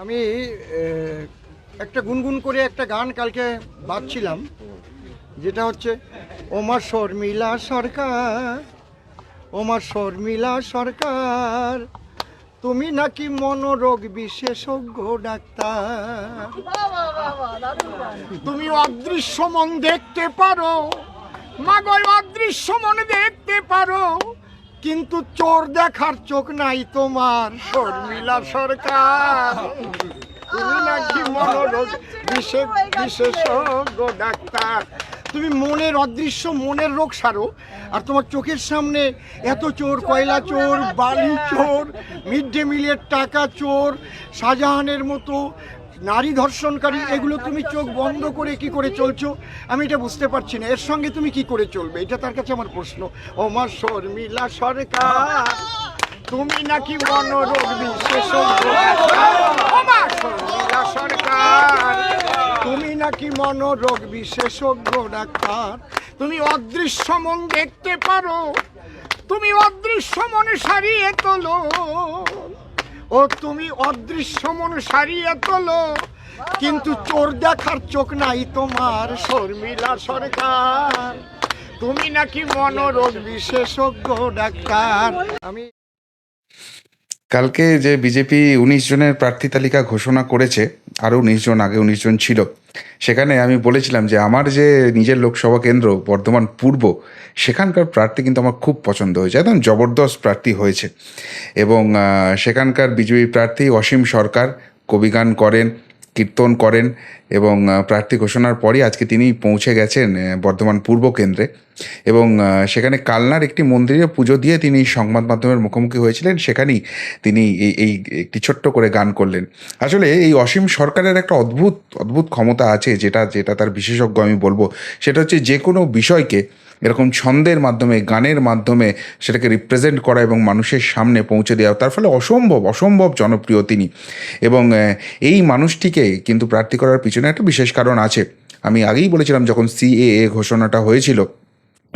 আমি একটা গুনগুন করে একটা গান কালকে বাজছিলাম, যেটা হচ্ছে, ওমা শর্মিলা সরকার, ওমা শর্মিলা সরকার, তুমি নাকি মনোরোগ বিশেষজ্ঞ ডাক্তার। তুমি অদৃশ্য মন দেখতে পারো, মাগো অদৃশ্য মন দেখতে পারো। কিন্তু চোর দেখার চোখ নাই তোমার। শর্মিলা সরকার, তুমি নাকি বিশেষ বিশেষজ্ঞ ডাক্তার। তুমি মনের অদৃশ্য, মনের রোগ সারো, আর তোমার চোখের সামনে এত চোর, কয়লা চোর, বালি চোর, মিড ডে মিলের টাকা চোর, শাহজাহানের মতো নারী ধর্ষণকারী, এগুলো তুমি চোখ বন্ধ করে কি করে চলছো? আমি এটা বুঝতে পারছি না। এর সঙ্গে তুমি কি করে চলবে? এটা তার কাছে আমার প্রশ্ন। ও মা শর্মিলা সরকার, তুমি নাকি মনোরোগ শর্মিলা সরকার, তুমি নাকি মনোরোগ বিশেষজ্ঞ ডাক্তার? তুমি অদৃশ্য মন দেখতে পারো, তুমি অদৃশ্য মনে সারিয়ে তোলো। ও তুমি অদৃশ্য মন সারিয়ে তোলো। কিন্তু চোর দেখার চোখ নাই তোমার, শর্মিলা সরকার। তুমি নাকি মনোরোগ বিশেষজ্ঞ ডাক্তার। আমি কালকে যে বিজেপি উনিশ জনের প্রার্থী তালিকা ঘোষণা করেছে, আরও উনিশ জন আগে উনিশ জন ছিল, সেখানে আমি বলেছিলাম যে আমার যে নিজের লোকসভা কেন্দ্র বর্ধমান পূর্ব, সেখানকার প্রার্থী কিন্তু আমার খুব পছন্দ হয়েছে, একদম জবরদস্ত প্রার্থী হয়েছে। এবং সেখানকার বিজেপি প্রার্থী অসীম সরকার কবিগান করেন কীর্তন করেন এবং প্রার্থী ঘোষণার পরই আজকে তিনি পৌঁছে গেছেন বর্ধমান পূর্ব কেন্দ্রে। এবং সেখানে কালনার একটি মন্দিরে পুজো দিয়ে তিনি সংবাদ মাধ্যমের মুখোমুখি হয়েছিলেন, সেখানেই তিনি এই এই একটি ছোট্ট করে গান করলেন। আসলে এই অসীম সরকারের একটা অদ্ভুত অদ্ভুত ক্ষমতা আছে যেটা যেটা তার বিশেষজ্ঞ আমি বলব। সেটা হচ্ছে যে কোনো বিষয়কে এরকম ছন্দের মাধ্যমে, গানের মাধ্যমে সেটাকে রিপ্রেজেন্ট করা এবং মানুষের সামনে পৌঁছে দেওয়া। তার ফলে অসম্ভব অসম্ভব জনপ্রিয় তিনি। এবং এই মানুষটিকে কিন্তু প্রার্থী করার পিছনে একটা বিশেষ কারণ আছে। আমি আগেই বলেছিলাম যখন সিএএ ঘোষণাটা হয়েছিল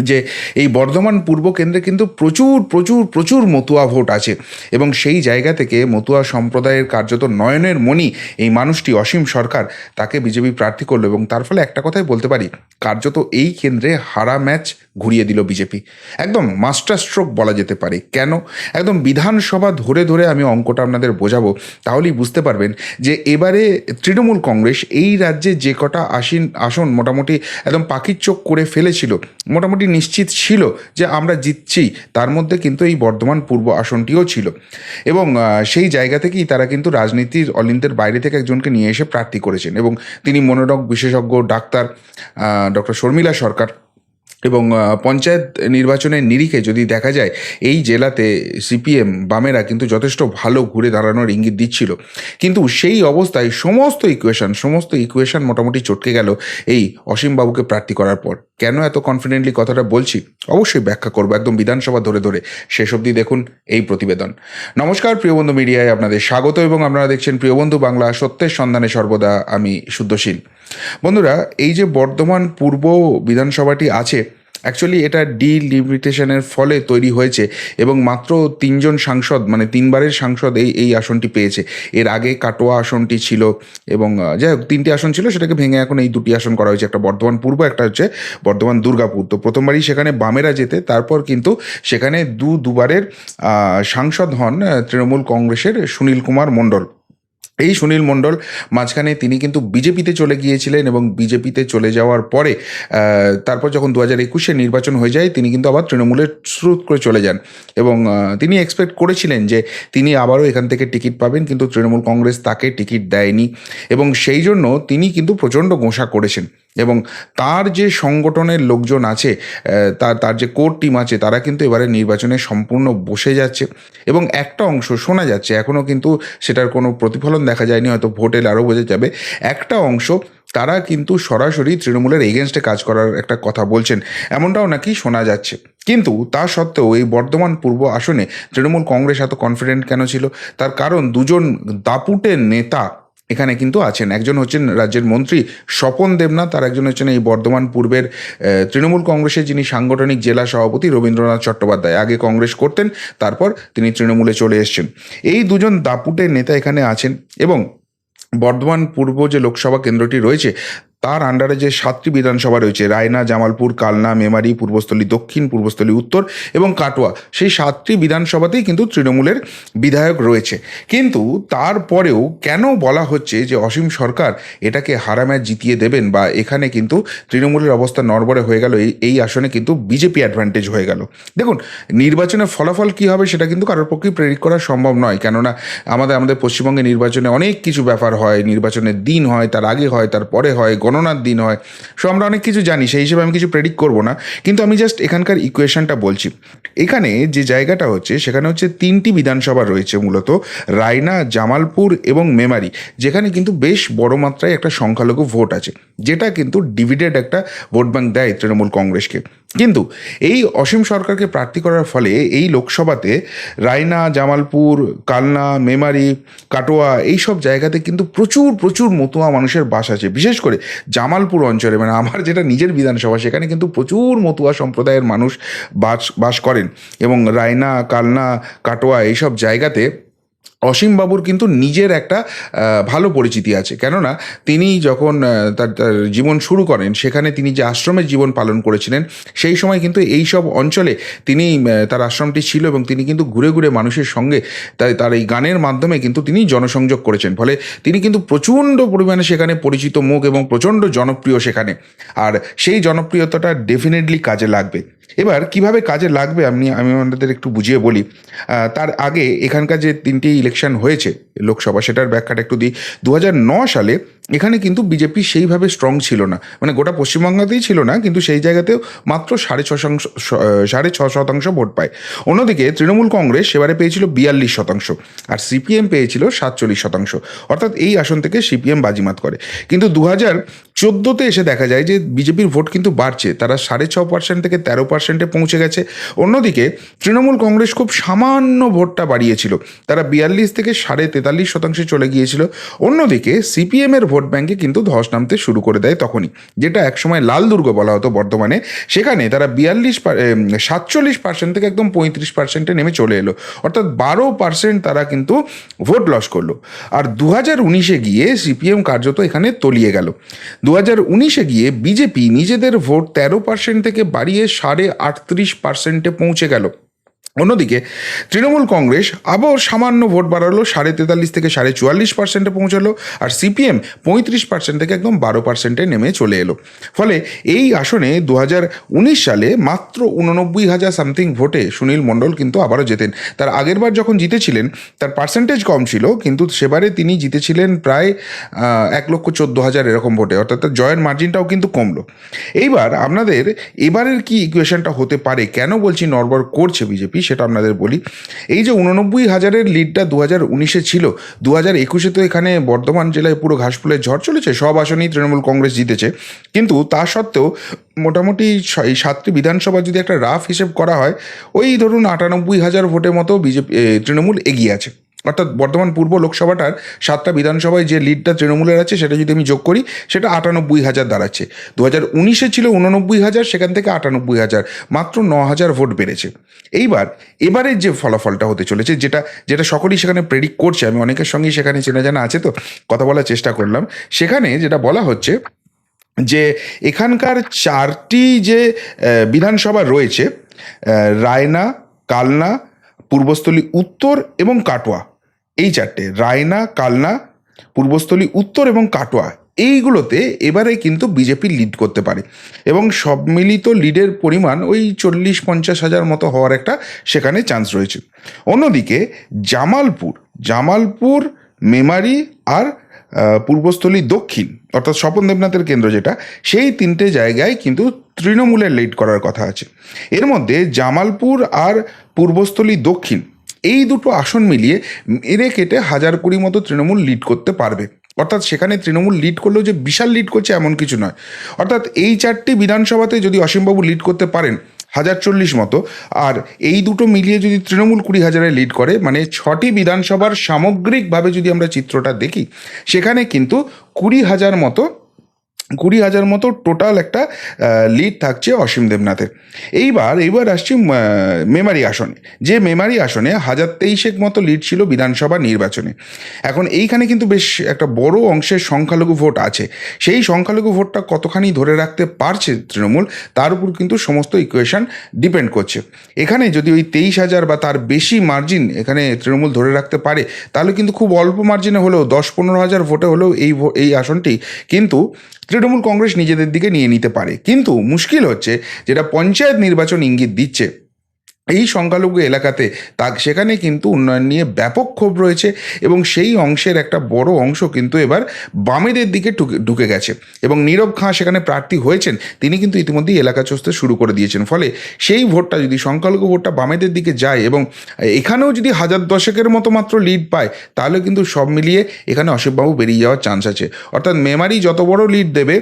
যে এই বর্ধমান পূর্ব কেন্দ্রে কিন্তু প্রচুর প্রচুর প্রচুর মতুয়া ভোট আছে। এবং সেই জায়গা থেকে মতুয়া সম্প্রদায়ের কার্যত নয়নের মণি এই মানুষটি অসীম সরকার, তাকে বিজেপি প্রার্থী করল। এবং তার ফলে একটা কথাই বলতে পারি, কার্যত এই কেন্দ্রে হারা ম্যাচ ঘুরিয়ে দিল বিজেপি। একদম মাস্টার স্ট্রোক বলা যেতে পারে। কেন? একদম বিধানসভা ধরে ধরে আমি অঙ্কটা আপনাদের বোঝাবো, তাহলেই বুঝতে পারবেন যে এবারে তৃণমূল কংগ্রেস এই রাজ্যে যে কটা আসীন, আসন মোটামুটি একদম পাখির চোখ করে ফেলেছিল, মোটামুটি নিশ্চিত ছিল যে আমরা জিতছি, তার মধ্যে কিন্তু এই বর্ধমান পূর্ব আসনটিও ছিল। এবং সেই জায়গা থেকেই তারা কিন্তু রাজনীতির অলিন্দের বাইরে থেকে একজনকে নিয়ে এসে প্রার্থী করেছেন এবং তিনি মনোরোগ বিশেষজ্ঞ, ডাক্তার ডক্টর শর্মিলা সরকার। এবং পঞ্চায়েত নির্বাচনের নিরিখে যদি দেখা যায়, এই জেলাতে সিপিএম, বামেরা কিন্তু যথেষ্ট ভালো ঘুরে দাঁড়ানোর ইঙ্গিত দিচ্ছিল। কিন্তু সেই অবস্থায় সমস্ত ইকুয়েশন সমস্ত ইকুয়েশন মোটামুটি চটকে গেল এই অসীমবাবুকে প্রার্থী করার পর। কেন এত কনফিডেন্টলি কথাটা বলছি? অবশ্যই ব্যাখ্যা করব একদম বিধানসভা ধরে ধরে। শেষ অবধি দেখুন এই প্রতিবেদন। নমস্কার প্রিয়বন্ধু মিডিয়ায়, আপনাদের স্বাগত এবং আপনারা দেখছেন প্রিয়বন্ধু বাংলা সত্যের সন্ধানে সর্বদা, আমি শুদ্ধশীল। বন্ধুরা, এই যে বর্ধমান পূর্ব বিধানসভাটি আছে অ্যাকচুয়ালি এটা ডিলিমিটেশনের ফলে তৈরি হয়েছে এবং মাত্র তিনজন সাংসদ মানে তিনবারের সাংসদ এই এই আসনটি পেয়েছে। এর আগে কাটোয়া আসনটি ছিল এবং যাই হোক, তিনটি আসন ছিল, সেটাকে ভেঙে এখন এই দুটি আসন করা হয়েছে, একটা বর্ধমান পূর্ব, একটা হচ্ছে বর্ধমান দুর্গাপুর। তো প্রথমবারই সেখানে বামেরা যেতে, তারপর কিন্তু সেখানে দু, দুবারের সাংসদ হন তৃণমূল কংগ্রেসের সুনীল কুমার মণ্ডল। এই সুনীল মণ্ডল, মাঝখানে তিনি কিন্তু বিজেপিতে চলে গিয়েছিলেন এবং বিজেপিতে চলে যাওয়ার পরে তারপর যখন দু হাজার একুশে নির্বাচন হয়ে যায়, তিনি কিন্তু আবার তৃণমূলের স্রোত করে চলে যান। এবং তিনি এক্সপেক্ট করেছিলেন যে তিনি আবারও এখান থেকে টিকিট পাবেন, কিন্তু তৃণমূল কংগ্রেস তাকে টিকিট দেয়নি। এবং সেই জন্য তিনি কিন্তু প্রচণ্ড গোঁসা করেছেন। এবং তার যে সংগঠনের লোকজন আছে তার তার যে কোর টিম আছে, তারা কিন্তু এবারে নির্বাচনে সম্পূর্ণ বসে যাচ্ছে। এবং একটা অংশ শোনা যাচ্ছে এখনও কিন্তু সেটার কোনো প্রতিফলন দেখা যায়নি, হয়তো ভোট আরও বোঝা যাবে। একটা অংশ, তারা কিন্তু সরাসরি তৃণমূলের এগেনস্টে কাজ করার একটা কথা বলছেন, এমনটাও নাকি শোনা যাচ্ছে। কিন্তু তা সত্ত্বেও এই বর্ধমান পূর্ব আসনে তৃণমূল কংগ্রেস এত কনফিডেন্ট কেন ছিল? তার কারণ দুজন দাপুটের নেতা এখানে কিন্তু আছেন। একজন হচ্ছেন রাজ্যের মন্ত্রী স্বপন দেবনাথ, আর একজন হচ্ছেন এই বর্ধমান পূর্বের তৃণমূল কংগ্রেসের যিনি সাংগঠনিক জেলা সভাপতি রবীন্দ্রনাথ চট্টোপাধ্যায়। আগে কংগ্রেস করতেন, তারপর তিনি তৃণমূলে চলে এসছেন। এই দুজন দাপুটের নেতা এখানে আছেন এবং বর্ধমান পূর্ব যে লোকসভা কেন্দ্রটি রয়েছে তার আন্ডারে যে সাতটি বিধানসভা রয়েছে, রায়না, জামালপুর, কালনা, মেমারি, পূর্বস্থলী, দক্ষিণ, পূর্বস্থলী, উত্তর এবং কাটোয়া, সেই সাতটি বিধানসভাতেই কিন্তু তৃণমূলের বিধায়ক রয়েছে। কিন্তু তারপরেও কেন বলা হচ্ছে যে অসীম সরকার এটাকে হারা ম্যাচ জিতিয়ে দেবেন বা এখানে কিন্তু তৃণমূলের অবস্থা নড়বড়ে হয়ে গেল, এই এই আসনে কিন্তু বিজেপি অ্যাডভান্টেজ হয়ে গেল। দেখুন, নির্বাচনের ফলাফল কী হবে সেটা কিন্তু কারোর পক্ষেই প্রেরিত করা সম্ভব নয়। কেননা আমাদের আমাদের পশ্চিমবঙ্গে নির্বাচনে অনেক কিছু ব্যাপার হয়, নির্বাচনের দিন হয়, তার আগে হয় তার পরে হয় গণনার দিন হয়। সো আমরা অনেক কিছু জানি, সেই হিসেবে আমি কিছু প্রেডিক্ট করব না। কিন্তু আমি জাস্ট এখানকার ইকুয়েশনটা বলছি। এখানে যে জায়গাটা হচ্ছে, সেখানে হচ্ছে তিনটি বিধানসভা রয়েছে মূলত। রায়না, জামালপুর এবং মেমারি, যেখানে কিন্তু বেশ বড় মাত্রায় একটা সংখ্যালঘু ভোট আছে। যেটা কিন্তু ডিভিডেড একটা ভোট ব্যাঙ্ক দেয় তৃণমূল কংগ্রেসকে। কিন্তু এই অসীম সরকারকে প্রার্থী করার ফলে এই লোকসভাতে রায়না, জামালপুর, কালনা, মেমারি, কাটোয়া এই সব জায়গাতে কিন্তু প্রচুর প্রচুর মতুয়া মানুষের বাস আছে। বিশেষ করে জামালপুর অঞ্চলে মানে আমার যেটা নিজের বিধানসভা, সেখানে কিন্তু প্রচুর মতুয়া সম্প্রদায়ের মানুষ বাস বাস করেন। এবং রায়না, কালনা, কাটোয়া এইসব জায়গাতে অসীমবাবুর কিন্তু নিজের একটা ভালো পরিচিতি আছে। কেননা তিনি যখন তার জীবন শুরু করেন, সেখানে তিনি যে আশ্রমের জীবন পালন করেছিলেন, সেই সময় কিন্তু এই সব অঞ্চলে তিনি তার আশ্রমটি ছিল এবং তিনি কিন্তু ঘুরে ঘুরে মানুষের সঙ্গে তাই তার এই গানের মাধ্যমে কিন্তু তিনি জনসংযোগ করেছেন। ফলে তিনি কিন্তু প্রচণ্ড পরিমাণে সেখানে পরিচিত মুখ এবং প্রচণ্ড জনপ্রিয় সেখানে। আর সেই জনপ্রিয়তাটা ডেফিনেটলি কাজে লাগবে। এবার কীভাবে কাজে লাগবে আমি আমি আপনাদের একটু বুঝিয়ে বলি। তার আগে এখানকার যে তিনটি ইলেকশন হয়েছে লোকসভা, সেটার ব্যাখ্যাটা একটু দিই। দু সালে এখানে কিন্তু বিজেপি সেইভাবে স্ট্রং ছিল না। মানে গোটা পশ্চিমবঙ্গতেই ছিল না, কিন্তু সেই জায়গাতেও মাত্র সাড়ে ছ শতাংশ সাড়ে ছ শতাংশ ভোট পায়। অন্যদিকে তৃণমূল কংগ্রেস সেবারে পেয়েছিল বিয়াল্লিশ শতাংশ আর সিপিএম পেয়েছিল সাতচল্লিশ শতাংশ। অর্থাৎ এই আসন থেকে সিপিএম বাজিমাত করে। কিন্তু দু হাজার চোদ্দোতে এসে দেখা যায় যে বিজেপির ভোট কিন্তু বাড়ছে। তারা সাড়ে ছ পার্সেন্ট থেকে তেরো পার্সেন্টে পৌঁছে গেছে। অন্যদিকে তৃণমূল কংগ্রেস খুব সামান্য ভোটটা বাড়িয়েছিল। তারা বিয়াল্লিশ থেকে সাড়ে তেতাল্লিশ শতাংশে চলে গিয়েছিল। অন্যদিকে সিপিএমের ভোট ব্যাংকে কিন্তু ধস নামতে শুরু করে দেয় তখনই। যেটা একসময় লাল দুর্গ বলা হতো বর্তমানে সেখানে তারা বিয়াল্লিশ সাতচল্লিশ পার্সেন্ট থেকে একদম পঁয়ত্রিশ পার্সেন্টে নেমে চলে এলো। অর্থাৎ বারো পার্সেন্ট তারা কিন্তু ভোট লস করল। আর দু হাজার উনিশে গিয়ে সিপিএম কার্যত এখানে তলিয়ে গেল। দু হাজার উনিশে গিয়ে বিজেপি নিজেদের ভোট তেরো পার্সেন্ট থেকে বাড়িয়ে সাড়ে আটত্রিশ পার্সেন্টে পৌঁছে গেল। অন্যদিকে তৃণমূল কংগ্রেস আবার সামান্য ভোট বাড়ালো, সাড়ে তেতাল্লিশ থেকে সাড়ে চুয়াল্লিশ পার্সেন্টে পৌঁছালো আর সিপিএম পঁয়ত্রিশ পার্সেন্ট থেকে একদম বারো পার্সেন্টে নেমে চলে এলো। ফলে এই আসনে দু উনিশ সালে মাত্র উননব্বই হাজার সামথিং ভোটে সুনীল মণ্ডল কিন্তু আবারও জেতেন। তার আগেরবার যখন জিতেছিলেন, তার পার্সেন্টেজ কম ছিল, কিন্তু সেবারে তিনি জিতেছিলেন প্রায় এক লক্ষ চোদ্দ হাজার এরকম ভোটে, অর্থাৎ তার জয়ের মার্জিনটাও কিন্তু কমলো। এইবার আপনাদের এবারের কি ইকুয়েশনটা হতে পারে? কেন বলছি নড়বড় করছে বিজেপি? সেটা আপনাদের বলি। এই যে উননব্বই হাজারের লিডটা দু হাজার উনিশে ছিল দু হাজার একুশে তো এখানে বর্ধমান জেলায় পুরো ঘাসফুলের ঝড় চলেছে, সব আসনেই তৃণমূল কংগ্রেস জিতেছে। কিন্তু তা সত্ত্বেও মোটামুটি এই সাতটি বিধানসভা যদি একটা রাফ হিসেব করা হয়, ওই ধরুন আটানব্বই হাজার ভোটের মতো বিজেপি তৃণমূল এগিয়ে আছে। অর্থাৎ বর্তমান পূর্ব লোকসভাটার সাতটা বিধানসভায় যে লিডটা তৃণমূলের আছে, সেটা যদি আমি যোগ করি, সেটা আটানব্বই হাজার দাঁড়াচ্ছে। দু হাজার উনিশে ছিল উননব্বই হাজার, সেখান থেকে আটানব্বই হাজার, মাত্র ন হাজার ভোট বেড়েছে। এইবার এবারের যে ফলাফলটা হতে চলেছে, যেটা যেটা সকলেই সেখানে প্রেডিক্ট করছে, আমি অনেকের সঙ্গেই সেখানে চেনা জানা আছে তো, কথা বলার চেষ্টা করলাম। সেখানে যেটা বলা হচ্ছে যে, এখানকার চারটি যে বিধানসভা রয়েছে রায়না, কালনা, পূর্বস্থলী উত্তর এবং কাটোয়া এই চারটে, রায়না, কালনা, পূর্বস্থলী, উত্তর এবং কাটোয়া, এইগুলোতে এবারে কিন্তু বিজেপি লিড করতে পারে। এবং সব মিলিত লিডের পরিমাণ ওই চল্লিশ, পঞ্চাশ হাজার মতো হওয়ার একটা সেখানে চান্স রয়েছে। অন্যদিকে জামালপুর জামালপুর, মেমারি আর পূর্বস্থলী দক্ষিণ, অর্থাৎ স্বপন দেবনাথের কেন্দ্র যেটা, সেই তিনটে জায়গায় কিন্তু তৃণমূলের লিড করার কথা আছে। এর মধ্যে জামালপুর আর পূর্বস্থলী দক্ষিণ এই দুটো আসন মিলিয়ে মেরে কেটে হাজার কুড়ি মতো তৃণমূল লিড করতে পারবে। অর্থাৎ সেখানে তৃণমূল লিড করলেও যে বিশাল লিড করছে এমন কিছু নয়। অর্থাৎ এই চারটি বিধানসভাতে যদি অসীমবাবু লিড করতে পারেন হাজার চল্লিশ মতো, আর এই দুটো মিলিয়ে যদি তৃণমূল কুড়ি হাজারে লিড করে মানে ছটি বিধানসভার সামগ্রিকভাবে যদি আমরা চিত্রটা দেখি, সেখানে কিন্তু কুড়ি হাজার মতো কুড়ি হাজার মতো টোটাল একটা লিড থাকছে অসীম দেবনাথের। এইবার এইবার আসছি মেমারি আসনে। যে মেমারি আসনে হাজার তেইশেক মতো লিড ছিল বিধানসভা নির্বাচনে। এখন এইখানে কিন্তু বেশ একটা বড় অংশের সংখ্যালঘু ভোট আছে। সেই সংখ্যালঘু ভোটটা কতখানি ধরে রাখতে পারছে তৃণমূল, তার উপর কিন্তু সমস্ত ইকুয়েশন ডিপেন্ড করছে। এখানে যদি ওই তেইশ হাজার বা তার বেশি মার্জিন এখানে তৃণমূল ধরে রাখতে পারে, তাহলে কিন্তু খুব অল্প মার্জিনে হলেও, দশ পনেরো হাজার ভোটে হলেও এই এই আসনটি কিন্তু তৃণমূল কংগ্রেস নিজেদের দিকে নিয়ে নিতে পারে। কিন্তু মুশকিল হচ্ছে যেটা পঞ্চায়েত নির্বাচন ইঙ্গিত দিচ্ছে। এই সংখ্যালঘু এলাকাতে তা সেখানে কিন্তু উন্নয়ন নিয়ে ব্যাপক ক্ষোভ রয়েছে এবং সেই অংশের একটা বড় অংশ কিন্তু এবার বামেদের দিকে ঢুকে গেছে। এবং নীরব খাঁ সেখানে প্রার্থী হয়েছেন, তিনি কিন্তু ইতিমধ্যেই এলাকা চষতে শুরু করে দিয়েছেন। ফলে সেই ভোটটা যদি সংখ্যালঘু ভোটটা বামেদের দিকে যায় এবং এখানেও যদি হাজার দশকের মতো মাত্র লিড পায়, তাহলে কিন্তু সব মিলিয়ে এখানে অশোকবাবু বেরিয়ে যাওয়ার চান্স আছে। অর্থাৎ মেমারি যত বড় লিড দেবে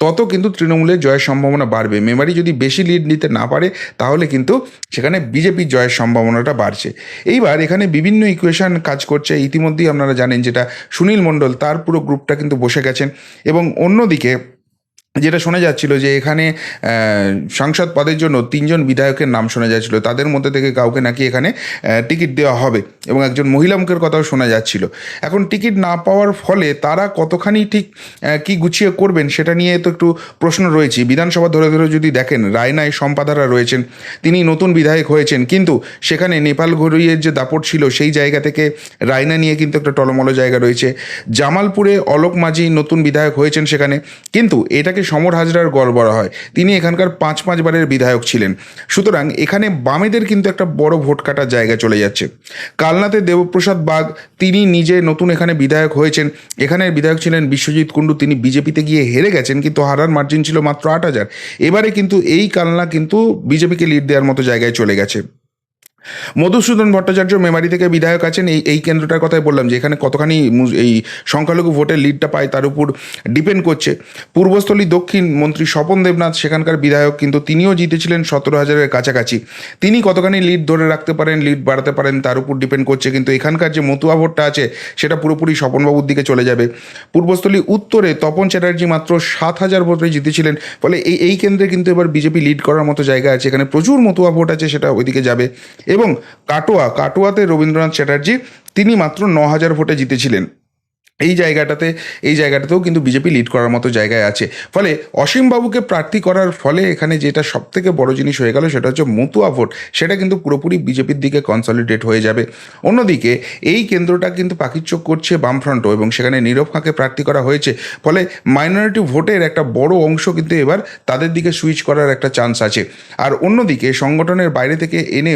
তত কিন্তু তৃণমূলের জয়ের সম্ভাবনা বাড়বে। মেমারি যদি বেশি লিড নিতে না পারে, তাহলে কিন্তু সেখানে বিজেপির জয়ের সম্ভাবনাটা বাড়ছে। এইবার এখানে বিভিন্ন ইকুয়েশন কাজ করছে। ইতিমধ্যেই আপনারা জানেন যেটা সুনীল মণ্ডল, তার পুরো গ্রুপটা কিন্তু বসে গেছেন এবং অন্যদিকে যেটা শোনা যাচ্ছিল যে এখানে সাংসদ পদের জন্য তিনজন বিধায়কের নাম শোনা যাচ্ছিল। তাদের মধ্যে থেকে কাউকে নাকি এখানে টিকিট দেওয়া হবে এবং একজন মহিলা মুখের কথাও শোনা যাচ্ছিল। এখন টিকিট না পাওয়ার ফলে তারা কতখানি ঠিক কি গুছিয়ে করবেন সেটা নিয়ে তো একটু প্রশ্ন রয়েছে। বিধানসভা ধরে ধরে যদি দেখেন, রায়নায় সম্পাদারা রয়েছেন, তিনি নতুন বিধায়ক হয়েছেন, কিন্তু সেখানে নেপাল ঘড়িয়ের যে দাপট ছিল সেই জায়গা থেকে রায়না নিয়ে কিন্তু একটা টলমলো জায়গা রয়েছে। জামালপুরে অলোক মাঝি নতুন বিধায়ক হয়েছেন সেখানে, কিন্তু এটাকে সমর হাজরার গড় বলা হয়। তিনি এখানকার পাঁচ পাঁচবারের বিধায়ক ছিলেন। সুতরাং এখানে বামেদের কিন্তু একটা বড় ভোট কাটার জায়গা চলে যাচ্ছে। কালনাতে দেবপ্রসাদ বাগ, তিনি নিজে নতুন এখানে বিধায়ক হয়েছেন। এখানের বিধায়ক ছিলেন বিশ্বজিৎ কুণ্ডু, তিনি বিজেপিতে গিয়ে হেরে গেছেন, কিন্তু হারার মার্জিন ছিল মাত্র আট হাজার। এবারে কিন্তু এই কালনা কিন্তু বিজেপিকে লিড দেওয়ার মতো জায়গায় চলে গেছে। মধুসূদন ভট্টাচার্য মেমারি থেকে বিধায়ক আছেন, এই এই কেন্দ্রটার কথাই বললাম যে এখানে কতখানি এই সংখ্যালঘু ভোটের লিডটা পায় তার উপর ডিপেন্ড করছে। পূর্বস্থলী দক্ষিণ মন্ত্রী স্বপন দেবনাথ, সেখানকার বিধায়ক, কিন্তু তিনিও জিতেছিলেন সতেরো হাজারের কাছাকাছি। তিনি কতখানি লিড ধরে রাখতে পারেন লিড বাড়াতে পারেন, তার উপর ডিপেন্ড করছে, কিন্তু এখানকার যে মতুয়া ভোটটা আছে, সেটা পুরোপুরি স্বপনবাবুর দিকে চলে যাবে। পূর্বস্থলী উত্তরে তপন চ্যাটার্জি মাত্র সাত হাজার ভোটে জিতেছিলেন, ফলে এই এই কেন্দ্রে কিন্তু এবার বিজেপি লিড করার মতো জায়গা আছে, এখানে প্রচুর মতুয়া ভোট আছে, সেটা ওইদিকে যাবে। এবং কাটোয়া কাটোয়াতে রবীন্দ্রনাথ চ্যাটার্জি তিনি মাত্র ন হাজার ভোটে জিতেছিলেন। এই জায়গাটাতে, এই জায়গাটাতেও কিন্তু বিজেপি লিড করার মতো জায়গায় আছে। ফলে অসীমবাবুকে প্রার্থী করার ফলে এখানে যেটা সব থেকে বড় জিনিস হয়ে গেল সেটা হচ্ছে মতুয়া ভোট সেটা কিন্তু পুরোপুরি বিজেপির দিকে কনসলিডেট হয়ে যাবে। অন্যদিকে এই কেন্দ্রটা কিন্তু পাখির চোখ করছে বামফ্রন্টও এবং সেখানে নীরব খাঁকে প্রার্থী করা হয়েছে। ফলে মাইনরিটি ভোটের একটা বড় অংশ কিন্তু এবার তাদের দিকে সুইচ করার একটা চান্স আছে। আর অন্যদিকে সংগঠনের বাইরে থেকে এনে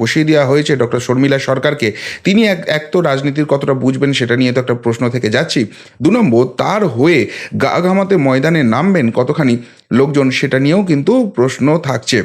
বসিয়ে দেওয়া হয়েছে ডক্টর শর্মিলা সরকারকে। তিনি এক এক তো রাজনীতির কতটা বুঝবেন সেটা নিয়ে তো একটা প্রশ্ন থেকে যাচ্ছি। দু নম্বর, তার হয়ে গা ঘামাতে ময়দানে নামবেন কতখানি? লোকজন সেটা নিয়েও কিন্তু প্রশ্ন থাকছে।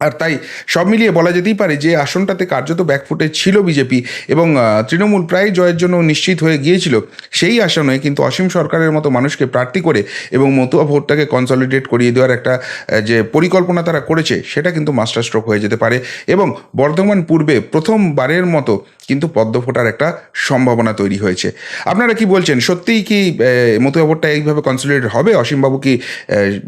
আর তাই সব মিলিয়ে বলা যেতেই পারে যে, আসনটাতে কার্যত ব্যাকফুটে ছিল বিজেপি এবং তৃণমূল প্রায় জয়ের জন্য নিশ্চিত হয়ে গিয়েছিল। সেই আসনে কিন্তু অসীম সরকারের মতো মানুষকে প্রার্থী করে এবং মতুয়া ভোটটাকে কনসলিডেট করিয়ে দেওয়ার একটা যে পরিকল্পনা তারা করেছে, সেটা কিন্তু মাস্টার স্ট্রোক হয়ে যেতে পারে। এবং বর্ধমান পূর্বে প্রথমবারের মতো কিন্তু পদ্ম ফোটার একটা সম্ভাবনা তৈরি হয়েছে। আপনারা কি বলছেন? সত্যিই কি আহ, মতুয়া এইভাবে কনসলিডেট হবে? অসীমবাবু কি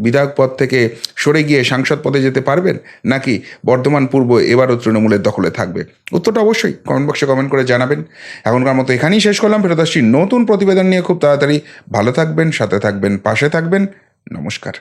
বিধায়ক পদ থেকে সরে গিয়ে সাংসদ পদে যেতে পারবেন? নাকি বর্ধমান পূর্ব এবারও তৃণমূলের দখলে থাকবে? উত্তরটা অবশ্যই কমেন্ট বক্সে কমেন্ট করে জানাবেন। এখনকার মতো এখানেই শেষ করলাম। ফেরত আসছি নতুন প্রতিবেদন নিয়ে খুব তাড়াতাড়ি। ভালো থাকবেন সাথে থাকবেন পাশে থাকবেন। নমস্কার।